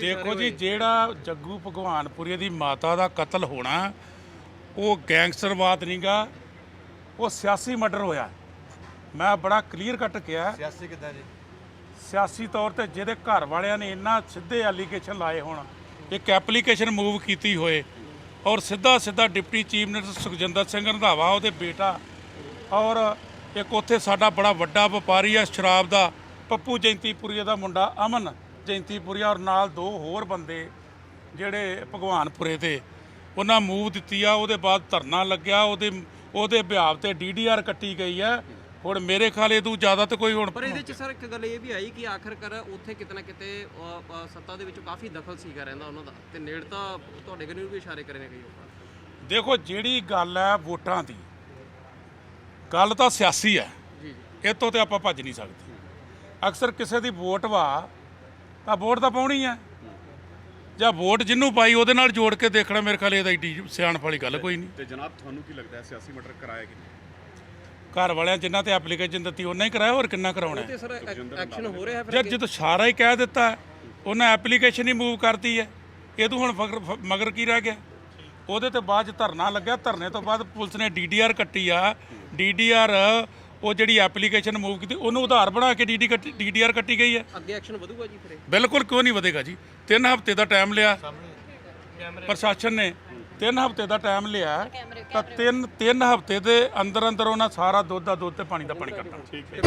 ਜੀ ਜਿਹੜਾ ਜੱਗੂ ਭਗਵਾਨਪੁਰੀ ਦੀ ਮਾਤਾ ਦਾ ਕਤਲ ਹੋਣਾ ਉਹ ਗੈਂਗਸਟਰਵਾਦ ਨਹੀਂਗਾ ਉਹ ਸਿਆਸੀ ਮਰਡਰ ਹੋਇਆ। ਮੈਂ ਬੜਾ ਕਲੀਅਰ ਕੱਟ ਕਿਹਾ। ਸਿਆਸੀ ਕਿੱਦਾਂ ਜੀ? ਸਿਆਸੀ ਤੌਰ ਤੇ ਜਿਹਦੇ ਘਰ ਵਾਲਿਆਂ ਨੇ ਇੰਨਾ ਸਿੱਧੇ ਐਲੀਗੇਸ਼ਨ ਲਾਏ ਹੋਣ ਇੱਕ ਐਪਲੀਕੇਸ਼ਨ ਮੂਵ ਕੀਤੀ ਹੋਏ ਔਰ ਸਿੱਧਾ ਸਿੱਧਾ deputy chief minister Sukhjinder Singh Randhawa ਉਹਦੇ ਬੇਟਾ ਔਰ ਇੱਕ ਉੱਥੇ ਸਾਡਾ ਬੜਾ ਵੱਡਾ ਵਪਾਰੀ ਆ ਸ਼ਰਾਬ ਦਾ ਪੱਪੂ ਜੈਂਤੀਪੁਰੀਆ ਦਾ ਮੁੰਡਾ ਅਮਨ ਜੈਂਤੀਪੁਰੀਆ ਔਰ ਨਾਲ ਦੋ ਹੋਰ ਬੰਦੇ ਜਿਹੜੇ ਭਗਵਾਨਪੁਰੇ ਤੇ ਉਹਨਾਂ ਮੂਵ ਦਿੱਤੀ ਆ ਉਹਦੇ ਬਾਅਦ ਧਰਨਾ ਲੱਗਿਆ ਉਹਦੇ ਉਹਦੇ ਬਿਹਾਵ ਤੇ ਡੀਡੀਆਰ ਕੱਟੀ ਗਈ ਆ। ਹੁਣ ਮੇਰੇ ਖਿਆਲ ਇਹ ਤੋਂ ਜ਼ਿਆਦਾ ਤੇ ਕੋਈ ਹੁਣ ਪਰ ਇਹਦੇ ਚ ਸਰ ਇੱਕ ਗੱਲ ਇਹ ਵੀ ਆਈ ਕਿ ਆਖਰਕਾਰ ਉੱਥੇ ਕਿਤੇ ਨਾ ਕਿਤੇ ਸੱਤਾ ਦੇ ਵਿੱਚ ਕਾਫੀ ਦਖਲ ਸੀਗਾ ਰਹਿੰਦਾ ਉਹਨਾਂ ਦਾ। ਤੇ ਨੇੜਤਾ ਤੁਹਾਡੇ ਕਨੀ ਵੀ ਇਸ਼ਾਰੇ ਕਰੇ ਨੇ ਕਈ ਲੋਕਾਂ ਦੇਖੋ ਜਿਹੜੀ ਗੱਲ ਹੈ ਵੋਟਾਂ ਦੀ ਗੱਲ ਤਾਂ ਸਿਆਸੀ ਹੈ। ਜੀ ਇਹ ਤੋਂ ਤੇ ਆਪਾਂ ਭੱਜ ਨਹੀਂ ਸਕਦੇ। ਅਕਸਰ ਕਿਸੇ ਦੀ ਵੋਟ ਵਾ ਤਾਂ ਵੋਟ ਤਾਂ ਪਾਉਣੀ ਹੈ ਜਾਂ ਵੋਟ ਜਿੰਨੂੰ ਪਾਈ ਉਹਦੇ ਨਾਲ ਜੋੜ ਕੇ ਦੇਖਣਾ ਮੇਰੇ ਖਿਆਲ ਇਹਦਾ ਏਡੀ ਸਿਆਣਪ ਵਾਲੀ ਗੱਲ ਕੋਈ ਨਹੀਂ। ਤੇ ਜਨਾਬ ਤੁਹਾਨੂੰ ਕੀ ਲੱਗਦਾ ਹੈ ਸਿਆਸੀ ਮਰਡਰ ਕਰਾਇਆ ਕਿ ਨਹੀਂ? ਘਰ ਵਾਲਿਆਂ ਜਿਨ੍ਹਾਂ ਤੇ ਐਪਲੀਕੇਸ਼ਨ ਦਿੱਤੀ ਉਹਨਾਂ ਹੀ ਕਰਾਇਆ ਹੋਰ ਕਿੰਨਾ ਕਰਾਉਣਾ ਹੈ? ਤੇ ਸਰ ਐਕਸ਼ਨ ਹੋ ਰਿਹਾ ਹੈ ਫਿਰ ਜਦ ਜਦੋਂ ਸਾਰਾ ਹੀ ਕਹਿ ਦਿੱਤਾ ਉਹਨਾਂ ਐਪਲੀਕੇਸ਼ਨ ਹੀ ਮੂਵ ਕਰਤੀ ਹੈ। ਇਹ ਤੋਂ ਹੁਣ ਫਗਰ- ਫ- ਮਗਰ ਕੀ ਰਹਿ ਗਿਆ? ਉਹਦੇ ਤੇ ਬਾਅਦ 'ਚ ਧਰਨਾ ਲੱਗਿਆ। ਧਰਨੇ ਤੋਂ ਬਾਅਦ ਪੁਲਿਸ ਨੇ ਡੀਡੀਆਰ ਕੱਟੀ ਆ। ਡੀਡੀਆਰ ਉਹ ਜਿਹੜੀ ਐਪਲੀਕੇਸ਼ਨ ਮੂਵ ਕੀਤੀ ਉਹਨੂੰ ਆਧਾਰ ਬਣਾ ਕੇ ਡੀਡੀ ਡੀਡੀਆਰ ਕੱਟੀ ਗਈ ਹੈ। ਅੱਗੇ ਐਕਸ਼ਨ ਵਧੂਗਾ ਜੀ ਫਿਰ ਬਿਲਕੁਲ ਕਿਉਂ ਨਹੀਂ ਵਧੇਗਾ ਜੀ? ਤਿੰਨ ਹਫ਼ਤੇ ਦਾ ਟਾਈਮ ਲਿਆ। ਪ੍ਰਸ਼ਾਸਨ ਨੇ ਤਿੰਨ ਹਫ਼ਤੇ ਦਾ ਟਾਈਮ ਲਿਆ ਤਾਂ 3 3 ਹਫ਼ਤੇ ਦੇ ਅੰਦਰ ਅੰਦਰ ਉਹਨਾਂ ਸਾਰਾ ਦੁੱਧ ਦਾ ਦੁੱਧ ਤੇ ਪਾਣੀ ਦਾ ਪਾਣੀ ਕਰਤਾ ਠੀਕ ਹੈ।